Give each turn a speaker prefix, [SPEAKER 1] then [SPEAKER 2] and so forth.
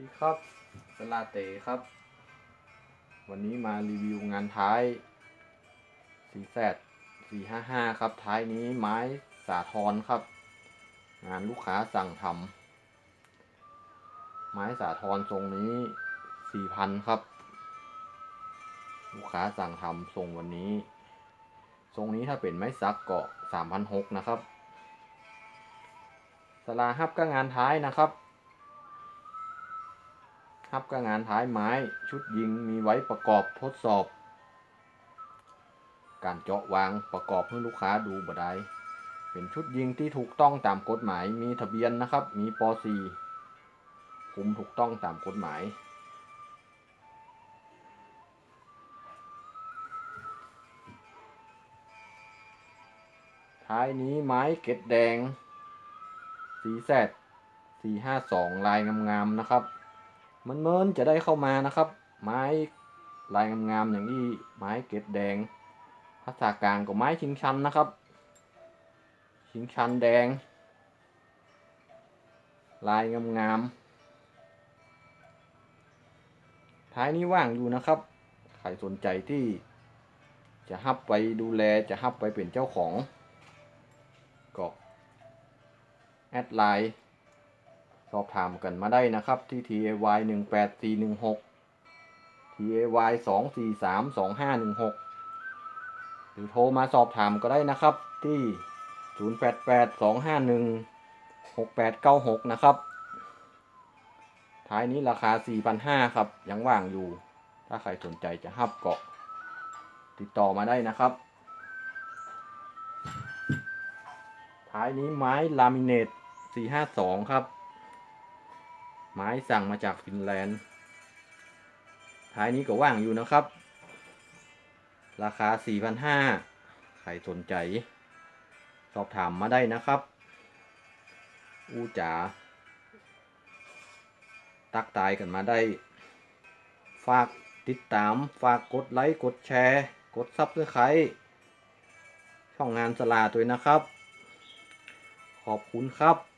[SPEAKER 1] ดีครับสลาเตครับ วันนี้มารีวิวงานท้ายสีแซดสี่ห้าห้าครับ ท้ายนี้ไม้สาทรครับ งานลูกค้าสั่งทำไม้สาทรทรงนี้สี่พันครับ ลูกค้าสั่งทำทรงวันนี้ ทรงนี้ถ้าเป็นไม้ซักเกาะสามพันหกนะครับสลาฮับก็งานท้ายนะครับ ฮับก็งานท้ายไม้ชุดยิงมีไว้ประกอบทดสอบ การเจาะวางประกอบให้ลูกค้าดูบ่ได้เป็นชุดยิงที่ถูกต้องตามกฎหมายมีทะเบียนนะครับ มีป .4 คุมถูกต้องตามกฎหมาย ท้ายนี้ไม้เกล็ดแดง สีแซดสี่ห้าสองลายงามๆนะครับ มันเมินๆจะได้เข้ามานะครับ ไม้ลายงามๆอย่างนี้ไม้เกล็ดแดง ภาษากลางก็ไม้ชิงชันนะครับ ชิงชันแดง ลายงามๆท้ายนี้ว่างอยู่นะครับ ใครสนใจที่จะฮับไปดูแลจะฮับไปเป็นเจ้าของก็แอดไลน์ สอบถามกันมาได้นะครับที่ tay 1 8 4 1 6 tay 2 4 3 2 5 1 6 หรือโทรมาสอบถามก็ได้นะครับที่ 0 8 8 2 5 1 6 8 9 6 นะครับ ท้ายนี้ราคา 4,500 ครับ ยังว่างอยู่ ถ้าใครสนใจจะฮับเก็ติดต่อมาได้นะครับท้ายนี้ไม้ลามิเนต452 ครับ ไม้สั่งมาจากฟินแลนด์ ท้ายนี้ก็ว่างอยู่นะครับ ราคา 4,500 ใครสนใจ สอบถามมาได้นะครับ อู้จ๋า ตักตายกันมาได้ ฝากติดตาม ฝากกดไลค์ กดแชร์ กดซับสไครต์ช่องงานสลาด้วยนะครับ ขอบคุณครับ